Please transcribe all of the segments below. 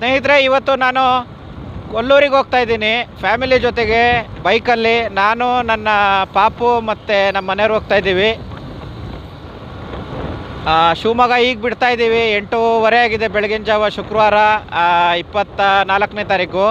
ಸ್ನೇಹಿತರೆ, ಇವತ್ತು ನಾನು ಕೊಲ್ಲೂರಿಗೆ ಹೋಗ್ತಾ ಇದ್ದೀನಿ. ಫ್ಯಾಮಿಲಿ ಜೊತೆಗೆ ಬೈಕಲ್ಲಿ ನಾನು, ನನ್ನ ಪಾಪು ಮತ್ತು ನಮ್ಮ ಮನೆಯವ್ರು ಹೋಗ್ತಾ ಇದ್ದೀವಿ. ಶಿವಮೊಗ್ಗ ಈಗ ಬಿಡ್ತಾ ಇದ್ದೀವಿ. ಎಂಟೂವರೆ ಆಗಿದೆ, ಬೆಳಗಿನ ಜಾವ ಶುಕ್ರವಾರ ಇಪ್ಪತ್ತ ನಾಲ್ಕನೇ ತಾರೀಕು.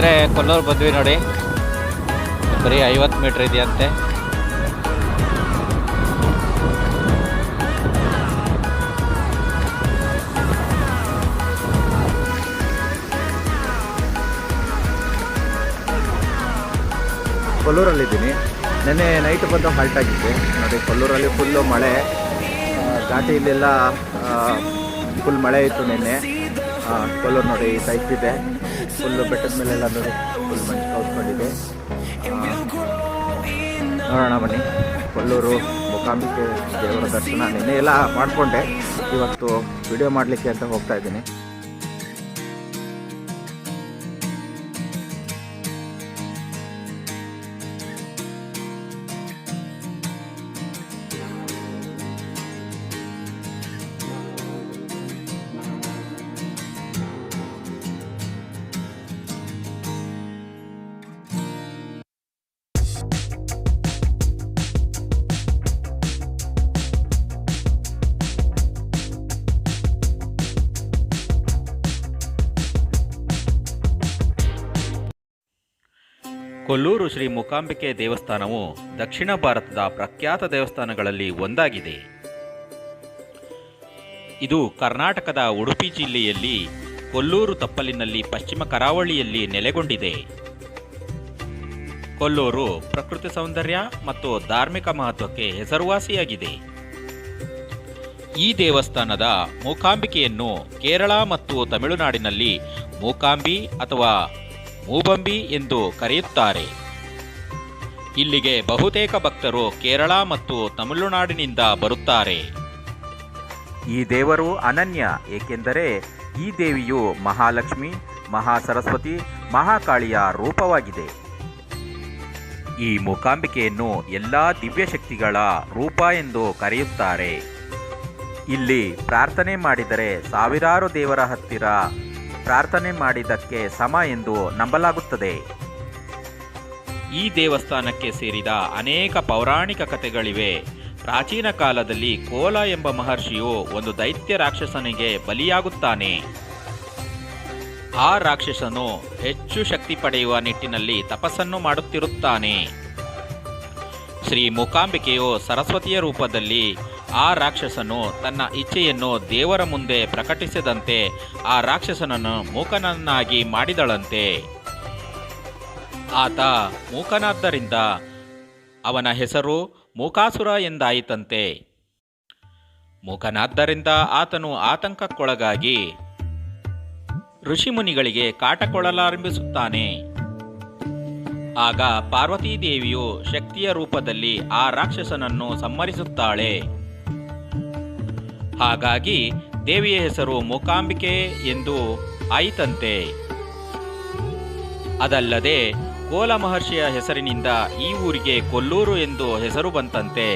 ಸ್ನೇಹಿತರೆ ಕೊಲ್ಲೂರು ಬಂದ್ವಿ ನೋಡಿ. ಬರೀ ಐವತ್ತು ಮೀಟ್ರ್ ಇದೆಯಂತೆ. ಕೊಲ್ಲೂರಲ್ಲಿದ್ದೀನಿ. ನೆನ್ನೆ ನೈಟ್ ಬಂದು ಹಾಲ್ಟ್ ಆಗಿದ್ದೆ ನೋಡಿ, ಕೊಲ್ಲೂರಲ್ಲಿ ಫುಲ್ಲು ಮಳೆ. ಘಾಟಿಯಲ್ಲೆಲ್ಲ ಫುಲ್ ಮಳೆ ಇತ್ತು ನಿನ್ನೆ. ಕೊಲ್ಲೂರು ನೋಡಿ ಟೈಪ್ ಇದೆ. ಫುಲ್ಲು ಬೆಟ್ಟದ ಮೇಲೆಲ್ಲ ನೋಡಿ ಫುಲ್ ಮಂಚು ಕೌತ್ಕೊಂಡಿದೆ ಆ, ನೋಡೋಣ ಬನ್ನಿ. ಕೊಲ್ಲೂರು ಮೂಕಾಂಬಿಕೆ ದೇವರ ದರ್ಶನ. ನಿನ್ನೆ ಎಲ್ಲ ಮಾಡಿಕೊಂಡೆ. ಇವತ್ತು ವಿಡಿಯೋ ಮಾಡಲಿಕ್ಕೆ ಅಂತ ಹೋಗ್ತಾ ಇದ್ದೀನಿ. ಕೊಲ್ಲೂರು ಶ್ರೀ ಮೂಕಾಂಬಿಕೆ ದೇವಸ್ಥಾನವು ದಕ್ಷಿಣ ಭಾರತದ ಪ್ರಖ್ಯಾತ ದೇವಸ್ಥಾನಗಳಲ್ಲಿ ಒಂದಾಗಿದೆ. ಇದು ಕರ್ನಾಟಕದ ಉಡುಪಿ ಜಿಲ್ಲೆಯಲ್ಲಿ ಕೊಲ್ಲೂರು ತಪ್ಪಲಿನಲ್ಲಿ ಪಶ್ಚಿಮ ಕರಾವಳಿಯಲ್ಲಿ ನೆಲೆಗೊಂಡಿದೆ. ಕೊಲ್ಲೂರು ಪ್ರಕೃತಿ ಸೌಂದರ್ಯ ಮತ್ತು ಧಾರ್ಮಿಕ ಮಹತ್ವಕ್ಕೆ ಹೆಸರುವಾಸಿಯಾಗಿದೆ. ಈ ದೇವಸ್ಥಾನದ ಮೂಕಾಂಬಿಕೆಯನ್ನು ಕೇರಳ ಮತ್ತು ತಮಿಳುನಾಡಿನಲ್ಲಿ ಮೂಕಾಂಬಿ ಅಥವಾ ಮೂಬಂಬಿ ಎಂದು ಕರೆಯುತ್ತಾರೆ. ಇಲ್ಲಿಗೆ ಬಹುತೇಕ ಭಕ್ತರು ಕೇರಳ ಮತ್ತು ತಮಿಳುನಾಡಿನಿಂದ ಬರುತ್ತಾರೆ. ಈ ದೇವರು ಅನನ್ಯ, ಏಕೆಂದರೆ ಈ ದೇವಿಯು ಮಹಾಲಕ್ಷ್ಮಿ, ಮಹಾಸರಸ್ವತಿ, ಮಹಾಕಾಳಿಯ ರೂಪವಾಗಿದೆ. ಈ ಮೂಕಾಂಬಿಕೆಯನ್ನು ಎಲ್ಲ ದಿವ್ಯಶಕ್ತಿಗಳ ರೂಪ ಎಂದು ಕರೆಯುತ್ತಾರೆ. ಇಲ್ಲಿ ಪ್ರಾರ್ಥನೆ ಮಾಡಿದರೆ ಸಾವಿರಾರು ದೇವರ ಹತ್ತಿರ ಪ್ರಾರ್ಥನೆ ಮಾಡಿದ್ದಕ್ಕೆ ಸಮ ಎಂದು ನಂಬಲಾಗುತ್ತದೆ. ಈ ದೇವಸ್ಥಾನಕ್ಕೆ ಸೇರಿದ ಅನೇಕ ಪೌರಾಣಿಕ ಕಥೆಗಳಿವೆ. ಪ್ರಾಚೀನ ಕಾಲದಲ್ಲಿ ಕೋಲ ಎಂಬ ಮಹರ್ಷಿಯು ಒಂದು ದೈತ್ಯ ರಾಕ್ಷಸನಿಗೆ ಬಲಿಯಾಗುತ್ತಾನೆ. ಆ ರಾಕ್ಷಸನು ಹೆಚ್ಚು ಶಕ್ತಿ ಪಡೆಯುವ ನಿಟ್ಟಿನಲ್ಲಿ ತಪಸ್ಸನ್ನು ಮಾಡುತ್ತಿರುತ್ತಾನೆ. ಶ್ರೀ ಮೂಕಾಂಬಿಕೆಯು ಸರಸ್ವತಿಯ ರೂಪದಲ್ಲಿ ಆ ರಾಕ್ಷಸನು ತನ್ನ ಇಚ್ಛೆಯನ್ನು ದೇವರ ಮುಂದೆ ಪ್ರಕಟಿಸಿದಂತೆ ಆ ರಾಕ್ಷಸನನ್ನು ಮೂಕನನ್ನಾಗಿ ಮಾಡಿದಳಂತೆ. ಆತ ಮೂಕನಾದ್ದರಿಂದ ಅವನ ಹೆಸರು ಮೂಕಾಸುರ ಎಂದಾಯಿತಂತೆ. ಮೂಕನಾದ್ದರಿಂದ ಆತನು ಆತಂಕಕ್ಕೊಳಗಾಗಿ ಋಷಿಮುನಿಗಳಿಗೆ ಕಾಟ ಕೊಡಲಾರಂಭಿಸುತ್ತಾನೆ ಆಗ ಪಾರ್ವತೀದೇವಿಯು ಶಕ್ತಿಯ ರೂಪದಲ್ಲಿ ಆ ರಾಕ್ಷಸನನ್ನು ಸಂಹರಿಸುತ್ತಾಳೆ. ಹಾಗಾಗಿ ದೇವಿಯ ಹೆಸರು ಮೂಕಾಂಬಿಕೆ ಎಂದು ಆಯಿತಂತೆ. ಅದಲ್ಲದೆ ಕೋಲ ಮಹರ್ಷಿಯ ಹೆಸರಿನಿಂದ ಈ ಊರಿಗೆ ಕೊಲ್ಲೂರು ಎಂದು ಹೆಸರು ಬಂತಂತೆ.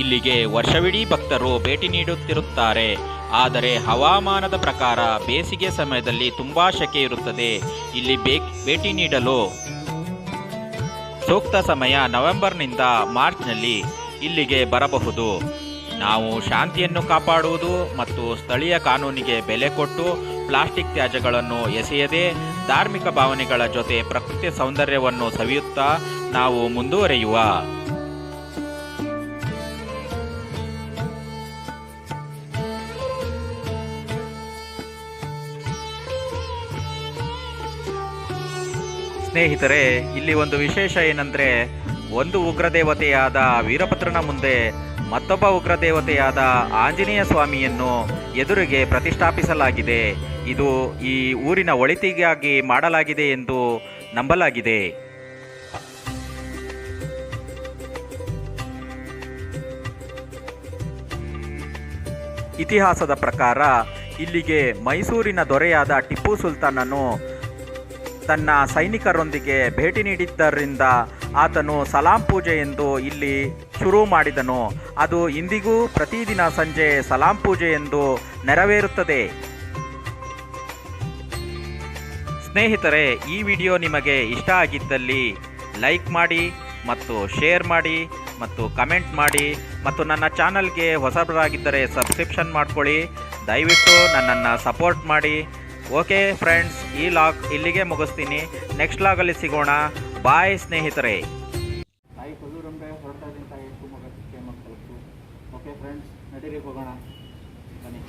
ಇಲ್ಲಿಗೆ ವರ್ಷವಿಡೀ ಭಕ್ತರು ಭೇಟಿ ನೀಡುತ್ತಿರುತ್ತಾರೆ. ಆದರೆ ಹವಾಮಾನದ ಪ್ರಕಾರ ಬೇಸಿಗೆ ಸಮಯದಲ್ಲಿ ತುಂಬಾ ಶೆಕೆ ಇರುತ್ತದೆ. ಇಲ್ಲಿ ಭೇಟಿ ನೀಡಲು ಸೂಕ್ತ ಸಮಯ ನವೆಂಬರ್ನಿಂದ ಮಾರ್ಚ್ನಲ್ಲಿ ಇಲ್ಲಿಗೆ ಬರಬಹುದು. ನಾವು ಶಾಂತಿಯನ್ನು ಕಾಪಾಡುವುದು ಮತ್ತು ಸ್ಥಳೀಯ ಕಾನೂನಿಗೆ ಬೆಲೆ ಕೊಟ್ಟು ಪ್ಲಾಸ್ಟಿಕ್ ತ್ಯಾಜ್ಯಗಳನ್ನು ಎಸೆಯದೆ ಧಾರ್ಮಿಕ ಭಾವನೆಗಳ ಜೊತೆ ಪ್ರಕೃತಿ ಸೌಂದರ್ಯವನ್ನು ಸವಿಯುತ್ತಾ ನಾವು ಮುಂದುವರೆಯುವ. ಸ್ನೇಹಿತರೆ, ಇಲ್ಲಿ ಒಂದು ವಿಶೇಷ ಏನಂದ್ರೆ, ಒಂದು ಉಗ್ರ ದೇವತೆಯಾದ ವೀರಭದ್ರನ ಮುಂದೆ ಮತ್ತೊಬ್ಬ ಉಗ್ರದೇವತೆಯಾದ ಆಂಜನೇಯ ಸ್ವಾಮಿಯನ್ನು ಎದುರಿಗೆ ಪ್ರತಿಷ್ಠಾಪಿಸಲಾಗಿದೆ. ಇದು ಈ ಊರಿನ ಒಳಿತಿಗಾಗಿ ಮಾಡಲಾಗಿದೆ ಎಂದು ನಂಬಲಾಗಿದೆ. ಇತಿಹಾಸದ ಪ್ರಕಾರ ಇಲ್ಲಿಗೆ ಮೈಸೂರಿನ ದೊರೆಯಾದ ಟಿಪ್ಪು ಸುಲ್ತಾನನು ತನ್ನ ಸೈನಿಕರೊಂದಿಗೆ ಭೇಟಿ ನೀಡಿದ್ದರಿಂದ ಆತನು ಸಲಾಂ ಪೂಜೆ ಎಂದು ಇಲ್ಲಿ ಶುರು ಮಾಡಿದನು. ಅದು ಇಂದಿಗೂ ಪ್ರತಿದಿನ ಸಂಜೆ ಸಲಾಂ ಪೂಜೆ ಎಂದು ನೆರವೇರುತ್ತದೆ. ಸ್ನೇಹಿತರೆ, ಈ ವಿಡಿಯೋ ನಿಮಗೆ ಇಷ್ಟ ಆಗಿದ್ದಲ್ಲಿ ಲೈಕ್ ಮಾಡಿ ಮತ್ತು ಶೇರ್ ಮಾಡಿ ಮತ್ತು ಕಮೆಂಟ್ ಮಾಡಿ ಮತ್ತು ನನ್ನ ಚಾನಲ್ಗೆ ಹೊಸಬರಾಗಿದ್ದರೆ ಸಬ್ಸ್ಕ್ರಿಪ್ಷನ್ ಮಾಡ್ಕೊಳ್ಳಿ. ದಯವಿಟ್ಟು ನನ್ನನ್ನು ಸಪೋರ್ಟ್ ಮಾಡಿ. ಓಕೆ ಫ್ರೆಂಡ್ಸ್, ಈ ಲಾಗ್ ಇಲ್ಲಿಗೆ ಮುಗಿಸ್ತೀನಿ. ನೆಕ್ಸ್ಟ್ ಲಾಗಲ್ಲಿ ಸಿಗೋಣ. ಬಾಯ್ ಸ್ನೇಹಿತರೆ. ತಾಯಿ ಕೊಲ್ಲೂರಂಬೆ ಹೊರಡ್ತಾ ಇದ್ದೀನಿ ತಾಯಿ ಚಿಕ್ಕಮಕ್ಕಳು ಓಕೆ ಫ್ರೆಂಡ್ಸ್ ನಡೀರಿಗೆ ಹೋಗೋಣ. ಬನ್ನಿ.